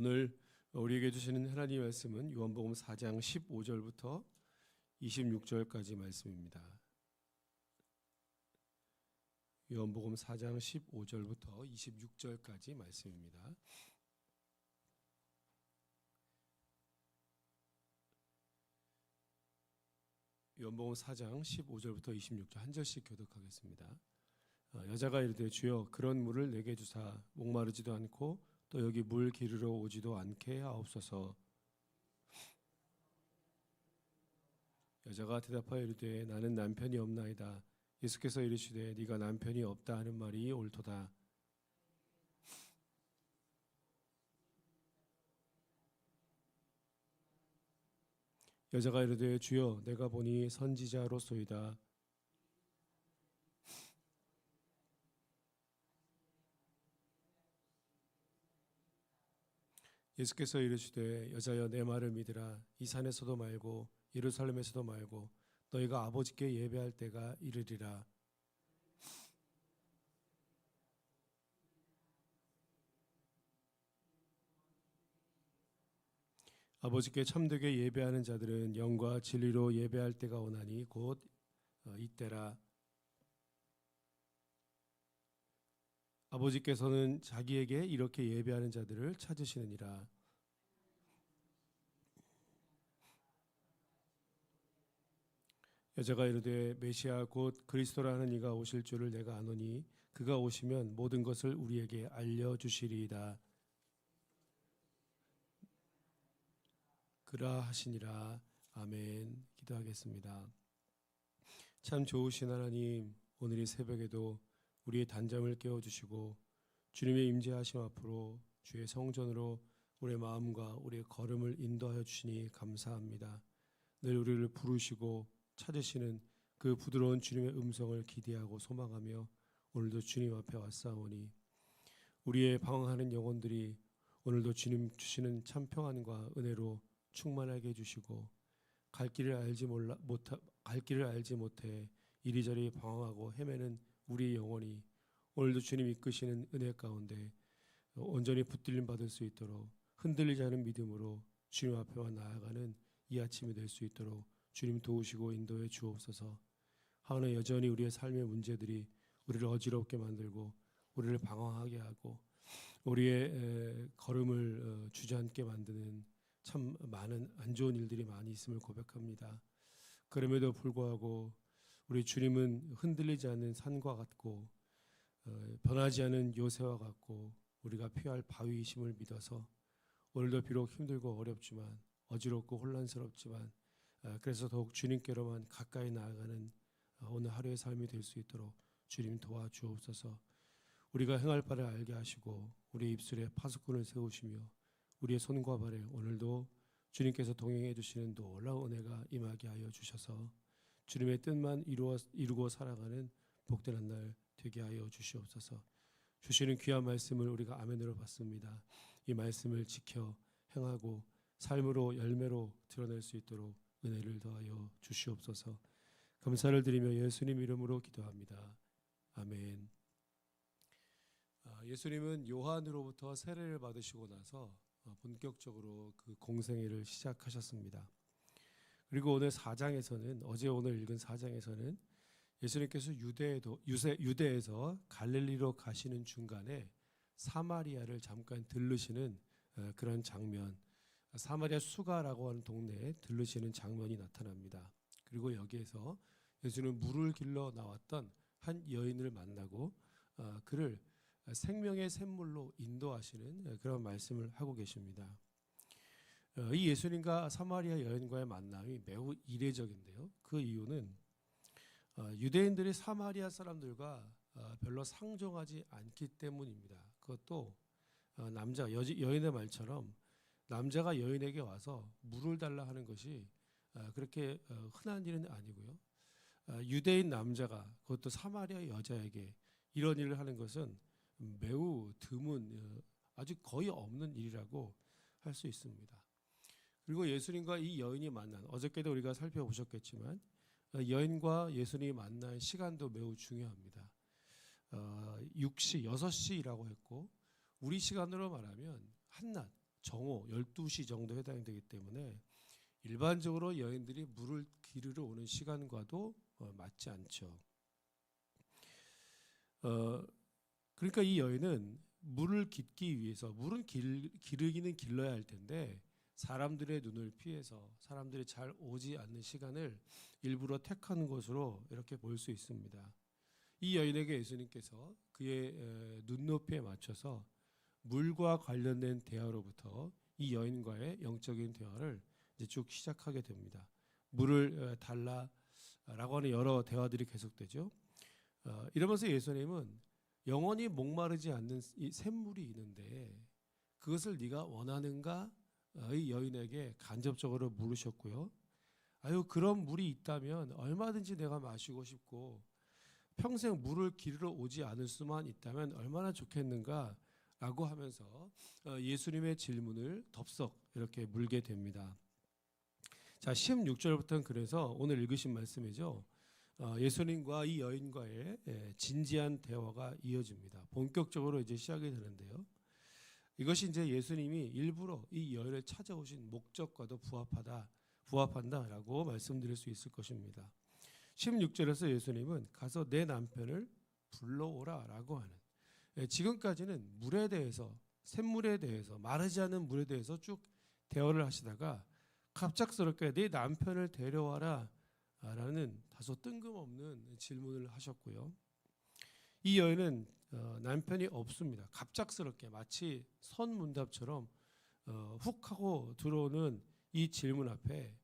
오늘 우리에게 주시는 하나님의 말씀은 요한복음 4장 15절부터 26절까지 말씀입니다. 요한복음 4장 15절부터 26절까지 말씀입니다. 요한복음 4장 15절부터 26절 한 절씩 교독하겠습니다. 어, 여자가 이르되 주여 그런 물을 내게 주사 목마르지도 않고 또 여기 물 기르러 오지도 않게 하옵소서. 여자가 대답하여 이르되 나는 남편이 없나이다. 예수께서 이르시되 네가 남편이 없다 하는 말이 옳도다. 여자가 이르되 주여 내가 보니 선지자로소이다. 예수께서 이르시되 여자여 내 말을 믿으라. 이 산에서도 말고 예루살렘에서도 말고 너희가 아버지께 예배할 때가 이르리라. 아버지께 참되게 예배하는 자들은 영과 진리로 예배할 때가 오나니 곧 어, 이때라 아버지께서는 자기에게 이렇게 예배하는 자들을 찾으시느니라. 여자가 이르되 메시아 곧 그리스도라는 이가 오실 줄을 내가 아노니 그가 오시면 모든 것을 우리에게 알려 주시리이다. 그라 하시니라. 아멘. 기도하겠습니다. 참 좋으신 하나님, 오늘 이 새벽에도 우리의 단잠을 깨워 주시고 주님의 임재하심 앞으로 주의 성전으로 우리의 마음과 우리의 걸음을 인도하여 주시니 감사합니다. 늘 우리를 부르시고 찾으시는 그 부드러운 주님의 음성을 기대하고 소망하며 오늘도 주님 앞에 왔사오니 우리의 방황하는 영혼들이 오늘도 주님 주시는 참 평안과 은혜로 충만하게 해주시고 갈 길을 알지 몰라 못갈 길을 알지 못해 이리저리 방황하고 헤매는 우리의 영혼이 오늘도 주님 이끄시는 은혜 가운데 온전히 붙들림 받을 수 있도록 흔들리지 않은 믿음으로 주님 앞에만 나아가는 이 아침이 될 수 있도록 주님 도우시고 인도해 주옵소서. 하나 여전히 우리의 삶의 문제들이 우리를 어지럽게 만들고 우리를 방황하게 하고 우리의 걸음을 어, 주저앉게 만드는 참 많은 안 좋은 일들이 많이 있음을 고백합니다. 그럼에도 불구하고 우리 주님은 흔들리지 않는 산과 같고 어, 변하지 않은 요새와 같고 우리가 피할 바위이심을 믿어서 오늘도 비록 힘들고 어렵지만 어지럽고 혼란스럽지만 어, 그래서 더욱 주님께로만 가까이 나아가는 어, 오늘 하루의 삶이 될 수 있도록 주님 도와주옵소서. 우리가 행할 바를 알게 하시고 우리 입술에 파수꾼을 세우시며 우리의 손과 발에 오늘도 주님께서 동행해 주시는 놀라운 은혜가 임하게 하여 주셔서 주님의 뜻만 이루어, 이루고 살아가는 복된 한 날 되게 하여 주시옵소서. 주시는 귀한 말씀을 우리가 아멘으로 받습니다. 이 말씀을 지켜 행하고 삶으로 열매로 드러낼 수 있도록 은혜를 더하여 주시옵소서. 감사를 드리며 예수님 이름으로 기도합니다. 아멘. 아, 예수님은 요한으로부터 세례를 받으시고 나서 어, 본격적으로 그 공생애를 시작하셨습니다. 그리고 오늘 4장에서는 어제 오늘 읽은 4장에서는 예수님께서 유대에도 유세, 유대에서 갈릴리로 가시는 중간에 사마리아를 잠깐 들르시는 어, 그런 장면, 사마리아 수가라고 하는 동네에 들르시는 장면이 나타납니다. 그리고 여기에서 예수는 물을 길러 나왔던 한 여인을 만나고 어, 그를 생명의 샘물로 인도하시는 그런 말씀을 하고 계십니다. 어, 이 예수님과 사마리아 여인과의 만남이 매우 이례적인데요. 그 이유는 어, 유대인들이 사마리아 사람들과 어, 별로 상종하지 않기 때문입니다. 그것도 남자 여인의 말처럼 남자가 여인에게 와서 물을 달라 하는 것이 그렇게 흔한 일은 아니고요. 유대인 남자가 그것도 사마리아 여자에게 이런 일을 하는 것은 매우 드문 아주 거의 없는 일이라고 할 수 있습니다. 그리고 예수님과 이 여인이 만난 어저께도 우리가 살펴보셨겠지만 어, 여인과 예수님이 만난 시간도 매우 중요합니다. 어, 6시, 6시라고 했고 우리 시간으로 말하면 한낮 정오 12시 정도 해당이 되기 때문에 일반적으로 여인들이 물을 기르러 오는 시간과도 어, 맞지 않죠. 어, 그러니까 이 여인은 물을 깃기 위해서 물은 길, 기르기는 길러야 할 텐데 사람들의 눈을 피해서 사람들이 잘 오지 않는 시간을 일부러 택한 것으로 이렇게 볼 수 있습니다. 이 여인에게 예수님께서 그의 에, 눈높이에 맞춰서 물과 관련된 대화로부터 이 여인과의 영적인 대화를 이제 쭉 시작하게 됩니다. 물을 어, 달라라고 하는 여러 대화들이 계속되죠. 어, 이러면서 예수님은 영원히 목마르지 않는 이 샘물이 있는데 그것을 네가 원하는가? 어, 이 여인에게 간접적으로 물으셨고요. 아유 그런 물이 있다면 얼마든지 내가 마시고 싶고 평생 물을 기르러 오지 않을 수만 있다면 얼마나 좋겠는가라고 하면서 어, 예수님의 질문을 덥석 이렇게 물게 됩니다. 자 16절부터는 그래서 오늘 읽으신 말씀이죠. 어, 예수님과 이 여인과의 예, 진지한 대화가 이어집니다. 본격적으로 이제 시작이 되는데요. 이것이 이제 예수님이 일부러 이 여인을 찾아오신 목적과도 부합하다, 부합한다라고 말씀드릴 수 있을 것입니다. 16절에서 예수님은 가서 내 남편을 불러오라라고 하는 예, 지금까지는 물에 대해서 샘물에 대해서 마르지 않은 물에 대해서 쭉 대화를 하시다가 갑작스럽게 내 남편을 데려와라 라는 다소 뜬금없는 질문을 하셨고요. 이 여인은 어, 남편이 없습니다. 갑작스럽게 마치 선문답처럼 어, 훅 하고 들어오는 이 질문 앞에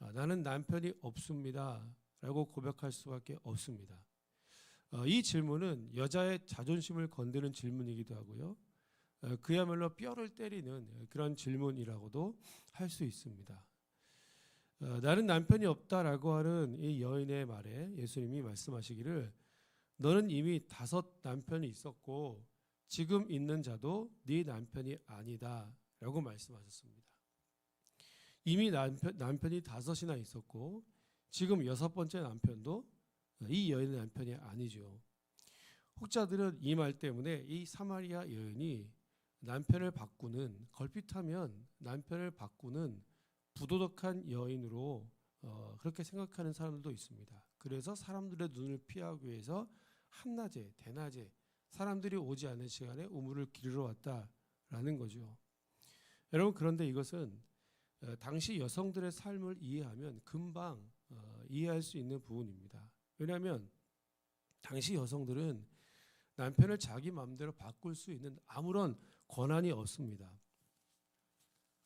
아, 나는 남편이 없습니다 라고 고백할 수밖에 없습니다. 어, 이 질문은 여자의 자존심을 건드는 질문이기도 하고요. 어, 그야말로 뼈를 때리는 그런 질문이라고도 할 수 있습니다. 어, 나는 남편이 없다라고 하는 이 여인의 말에 예수님이 말씀하시기를 너는 이미 다섯 남편이 있었고 지금 있는 자도 네 남편이 아니다라고 말씀하셨습니다. 이미 남편 남편이 다섯이나 있었고 지금 여섯 번째 남편도 이 여인의 남편이 아니죠. 혹자들은 이 말 때문에 이 사마리아 여인이 남편을 바꾸는 걸핏하면 남편을 바꾸는 부도덕한 여인으로 어, 그렇게 생각하는 사람들도 있습니다. 그래서 사람들의 눈을 피하기 위해서 한낮에 대낮에 사람들이 오지 않는 시간에 우물을 기르러 왔다라는 거죠. 여러분 그런데 이것은 어, 당시 여성들의 삶을 이해하면 금방 어, 이해할 수 있는 부분입니다. 왜냐하면 당시 여성들은 남편을 자기 마음대로 바꿀 수 있는 아무런 권한이 없습니다.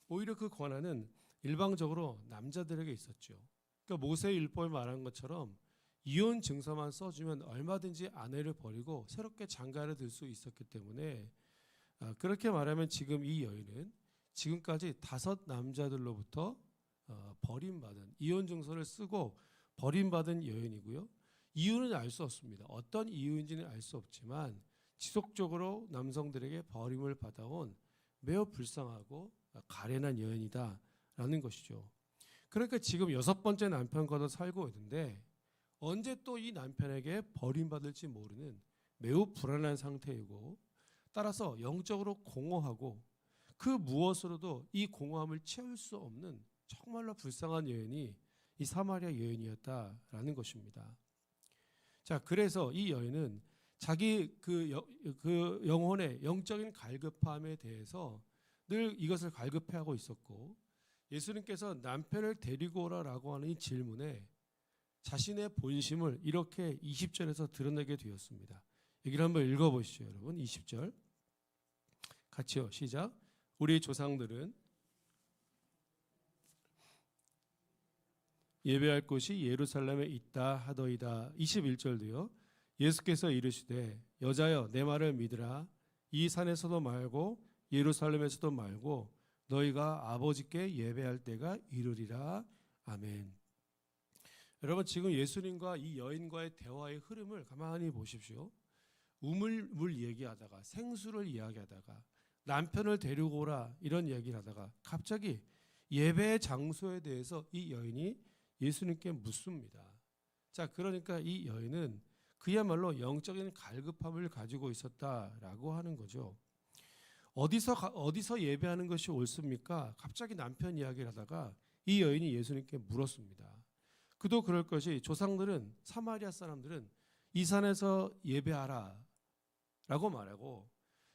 오히려 그 권한은 일방적으로 남자들에게 있었죠. 그러니까 모세 율법에 말한 것처럼 이혼 증서만 써주면 얼마든지 아내를 버리고 새롭게 장가를 들 수 있었기 때문에 아, 그렇게 말하면 지금 이 여인은 지금까지 다섯 남자들로부터 어, 버림받은 이혼 증서를 쓰고 버림받은 여인이고요. 이유는 알 수 없습니다. 어떤 이유인지는 알 수 없지만 지속적으로 남성들에게 버림을 받아온 매우 불쌍하고 가련한 여인이다라는 것이죠. 그러니까 지금 여섯 번째 남편과도 살고 있는데 언제 또 이 남편에게 버림받을지 모르는 매우 불안한 상태이고 따라서 영적으로 공허하고 그 무엇으로도 이 공허함을 채울 수 없는 정말로 불쌍한 여인이 이 사마리아 여인이었다라는 것입니다. 자, 그래서 이 여인은 자기 그, 여, 그 영혼의 영적인 갈급함에 대해서 늘 이것을 갈급해하고 있었고 예수님께서 남편을 데리고 오라라고 하는 이 질문에 자신의 본심을 이렇게 20절에서 드러내게 되었습니다. 여기를 한번 읽어보시죠, 여러분. 20절 같이요. 시작. 우리 조상들은 예배할 곳이 예루살렘에 있다 하더이다. 21절도요. 예수께서 이르시되 여자여 내 말을 믿으라. 이 산에서도 말고 예루살렘에서도 말고 너희가 아버지께 예배할 때가 이르리라. 아멘. 여러분 지금 예수님과 이 여인과의 대화의 흐름을 가만히 보십시오. 우물물 얘기하다가 생수를 이야기하다가 남편을 데리고 오라 이런 얘기를 하다가 갑자기 예배 장소에 대해서 이 여인이 예수님께 묻습니다. 자, 그러니까 이 여인은 그야말로 영적인 갈급함을 가지고 있었다라고 하는 거죠. 어디서 가- 어디서 예배하는 것이 옳습니까? 갑자기 남편 이야기를 하다가 이 여인이 예수님께 물었습니다. 그도 그럴 것이 조상들은 사마리아 사람들은 이 산에서 예배하라 라고 말하고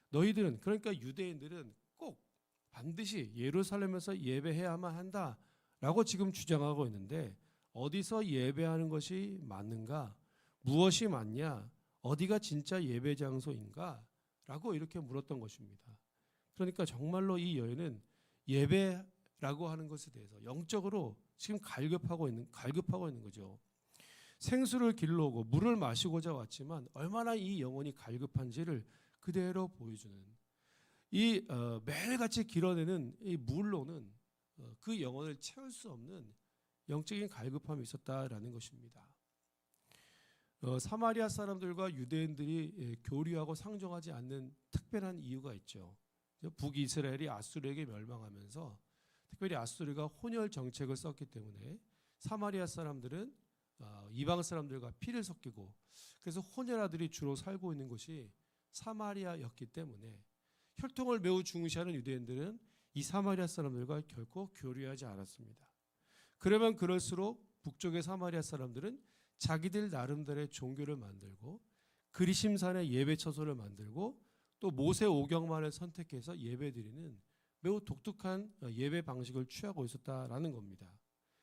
너희들은 그러니까 유대인들은 꼭 반드시 예루살렘에서 예배해야만 한다 라고 지금 주장하고 있는데 어디서 예배하는 것이 맞는가? 무엇이 맞냐? 어디가 진짜 예배 장소인가? 라고 이렇게 물었던 것입니다. 그러니까 정말로 이 여인은 예배라고 하는 것에 대해서 영적으로 지금 갈급하고 있는 갈급하고 있는 거죠. 생수를 길러오고 물을 마시고자 왔지만 얼마나 이 영혼이 갈급한지를 그대로 보여주는 이 어, 매일같이 길어내는 이 물로는 어, 그 영혼을 채울 수 없는 영적인 갈급함이 있었다라는 것입니다. 어, 사마리아 사람들과 유대인들이 예, 교류하고 상종하지 않는 특별한 이유가 있죠. 북이스라엘이 아수르에게 멸망하면서 특별히 아수르가 혼혈 정책을 썼기 때문에 사마리아 사람들은 어, 이방 사람들과 피를 섞이고 그래서 혼혈 아들이 주로 살고 있는 곳이 사마리아였기 때문에 혈통을 매우 중시하는 유대인들은 이 사마리아 사람들과 결코 교류하지 않았습니다. 그러면 그럴수록 북쪽의 사마리아 사람들은 자기들 나름대로의 종교를 만들고 그리심산의 예배 처소를 만들고 또 모세 오경만을 선택해서 예배드리는 매우 독특한 예배 방식을 취하고 있었다라는 겁니다.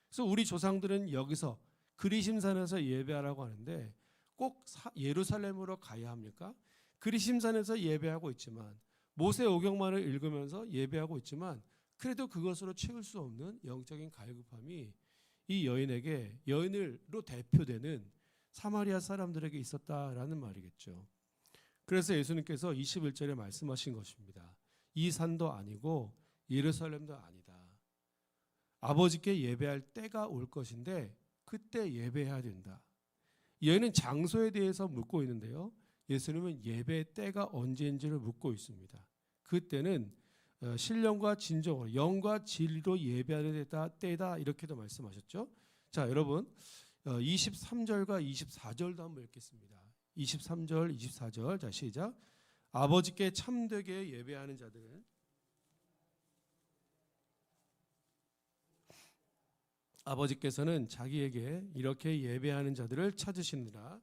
그래서 우리 조상들은 여기서 그리심산에서 예배하라고 하는데 꼭 사- 예루살렘으로 가야 합니까? 그리심산에서 예배하고 있지만 모세 오경만을 읽으면서 예배하고 있지만 그래도 그것으로 채울 수 없는 영적인 갈급함이 이 여인에게 여인으로 대표되는 사마리아 사람들에게 있었다라는 말이겠죠. 그래서 예수님께서 21절에 말씀하신 것입니다. 이 산도 아니고 예루살렘도 아니다. 아버지께 예배할 때가 올 것인데 그때 예배해야 된다. 여인은 장소에 대해서 묻고 있는데요. 예수님은 예배 때가 언제인지를 묻고 있습니다. 그때는 어, 신령과 진정으로 영과 진리로 예배하는 때다, 이렇게도 말씀하셨죠. 자, 여러분 23절과 24절도 한번 읽겠습니다. 23절, 24절 자 시작. 아버지께 참되게 예배하는 자들은 아버지께서는 자기에게 이렇게 예배하는 자들을 찾으시느라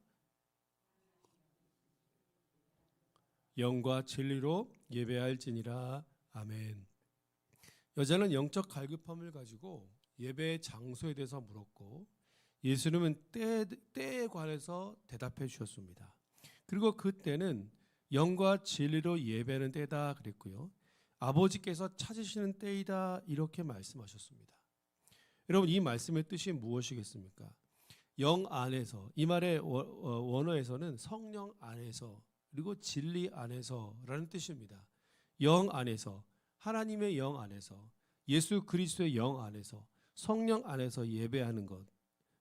영과 진리로 예배할지니라 아멘. 여자는 영적 갈급함을 가지고 예배의 장소에 대해서 물었고 예수님은 때, 때에 관해서 대답해 주셨습니다. 그리고 그때는 영과 진리로 예배하는 때다 그랬고요. 아버지께서 찾으시는 때이다 이렇게 말씀하셨습니다. 여러분 이 말씀의 뜻이 무엇이겠습니까? 영 안에서 이 말의 원- 어, 원어에서는 성령 안에서 그리고 진리 안에서라는 뜻입니다. 영 안에서 하나님의 영 안에서 예수 그리스도의 영 안에서 성령 안에서 예배하는 것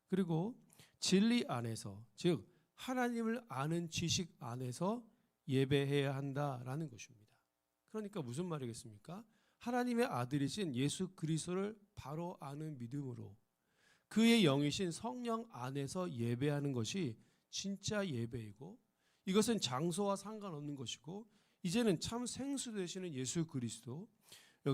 그리고 진리 안에서 즉 하나님을 아는 지식 안에서 예배해야 한다라는 것입니다. 그러니까 무슨 말이겠습니까? 하나님의 아들이신 예수 그리스도를 바로 아는 믿음으로 그의 영이신 성령 안에서 예배하는 것이 진짜 예배이고 이것은 장소와 상관없는 것이고 이제는 참 생수 되시는 예수 그리스도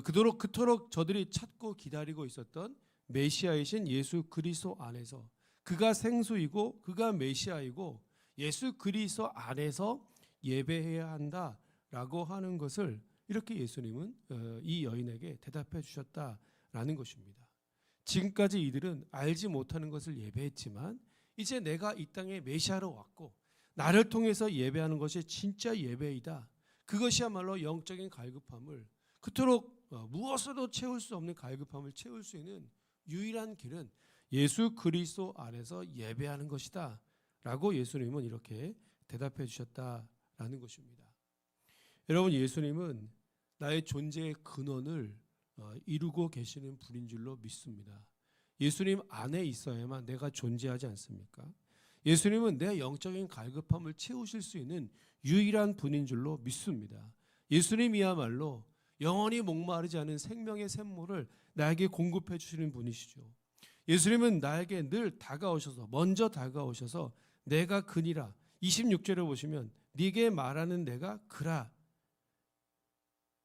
그토록 그토록 저들이 찾고 기다리고 있었던 메시아이신 예수 그리스도 안에서 그가 생수이고 그가 메시아이고 예수 그리스도 안에서 예배해야 한다라고 하는 것을 이렇게 예수님은 어, 이 여인에게 대답해 주셨다라는 것입니다. 지금까지 이들은 알지 못하는 것을 예배했지만 이제 내가 이 땅에 메시아로 왔고 나를 통해서 예배하는 것이 진짜 예배이다. 그것이야말로 영적인 갈급함을 그토록 어, 무엇으로도 채울 수 없는 갈급함을 채울 수 있는 유일한 길은 예수 그리스도 안에서 예배하는 것이다. 라고 예수님은 이렇게 대답해 주셨다 라는 것입니다. 여러분 예수님은 나의 존재의 근원을 어, 이루고 계시는 분인 줄로 믿습니다. 예수님 안에 있어야만 내가 존재하지 않습니까? 예수님은 내 영적인 갈급함을 채우실 수 있는 유일한 분인 줄로 믿습니다. 예수님이야말로 영원히 목마르지 않은 생명의 샘물을 나에게 공급해 주시는 분이시죠. 예수님은 나에게 늘 다가오셔서 먼저 다가오셔서 내가 그니라 26절에 보시면 네게 말하는 내가 그라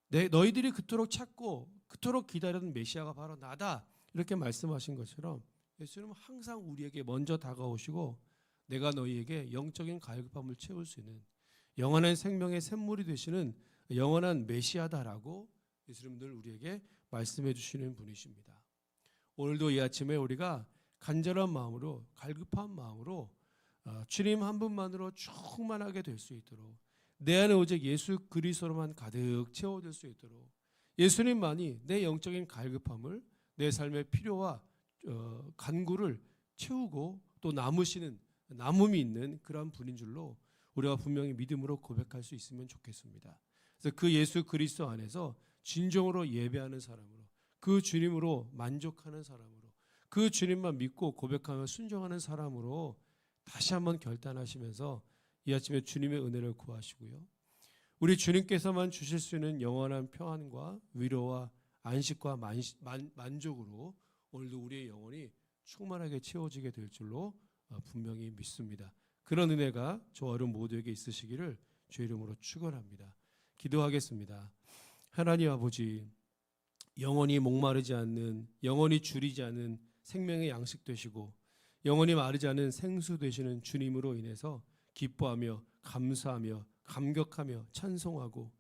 내 너희들이 그토록 찾고 그토록 기다리던 메시아가 바로 나다 이렇게 말씀하신 것처럼 예수님은 항상 우리에게 먼저 다가오시고 내가 너희에게 영적인 갈급함을 채울 수 있는 영원한 생명의 샘물이 되시는 영원한 메시아다라고 예수님 늘 우리에게 말씀해 주시는 분이십니다. 오늘도 이 아침에 우리가 간절한 마음으로 갈급한 마음으로 어, 주님 한 분만으로 충만하게 될 수 있도록 내 안에 오직 예수 그리스도로만 가득 채워질 수 있도록 예수님만이 내 영적인 갈급함을 내 삶의 필요와 어, 간구를 채우고 또 남으시는 남음이 있는 그러한 분인 줄로 우리가 분명히 믿음으로 고백할 수 있으면 좋겠습니다. 그래서 그 예수 그리스도 안에서 진정으로 예배하는 사람으로 그 주님으로 만족하는 사람으로 그 주님만 믿고 고백하며 순종하는 사람으로 다시 한번 결단하시면서 이 아침에 주님의 은혜를 구하시고요. 우리 주님께서만 주실 수 있는 영원한 평안과 위로와 안식과 만족으로 오늘도 우리의 영혼이 충만하게 채워지게 될 줄로 어, 분명히 믿습니다. 그런 은혜가 저와 여러분 모두에게 있으시기를 주의 이름으로 축원합니다. 기도하겠습니다. 하나님 아버지 영원히 목마르지 않는 영원히 줄이지 않는 생명의 양식 되시고 영원히 마르지 않은 생수 되시는 주님으로 인해서 기뻐하며 감사하며 감격하며 찬송하고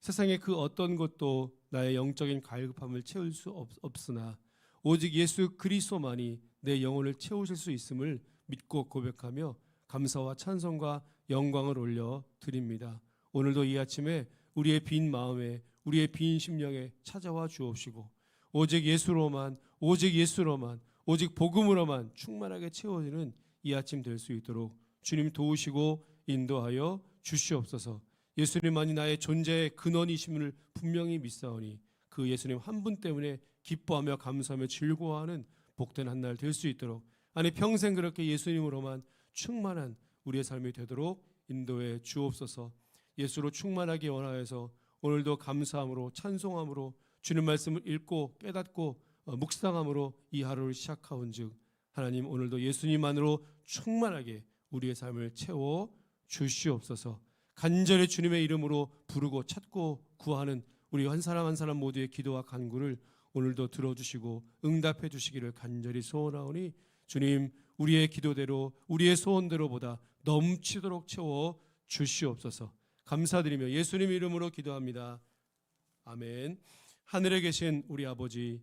세상의 그 어떤 것도 나의 영적인 갈급함을 채울 수 없, 없으나 오직 예수 그리스도만이 내 영혼을 채우실 수 있음을 믿고 고백하며 감사와 찬송과 영광을 올려 드립니다. 오늘도 이 아침에 우리의 빈 마음에 우리의 빈 심령에 찾아와 주옵시고 오직 예수로만 오직 예수로만 오직 복음으로만 충만하게 채워지는 이 아침 될 수 있도록 주님 도우시고 인도하여 주시옵소서. 예수님만이 나의 존재의 근원이심을 분명히 믿사오니 그 예수님 한 분 때문에 기뻐하며 감사하며 즐거워하는 복된 한 날 될 수 있도록 아니 평생 그렇게 예수님으로만 충만한 우리의 삶이 되도록 인도해 주옵소서. 예수로 충만하게 원하여서 오늘도 감사함으로 찬송함으로 주님 말씀을 읽고 깨닫고 어, 묵상함으로 이 하루를 시작하온즉 하나님 오늘도 예수님만으로 충만하게 우리의 삶을 채워 주시옵소서. 간절히 주님의 이름으로 부르고 찾고 구하는 우리 한 사람 한 사람 모두의 기도와 간구를 오늘도 들어주시고 응답해 주시기를 간절히 소원하오니 주님 우리의 기도대로 우리의 소원대로보다 넘치도록 채워 주시옵소서. 감사드리며 예수님 이름으로 기도합니다. 아멘. 하늘에 계신 우리 아버지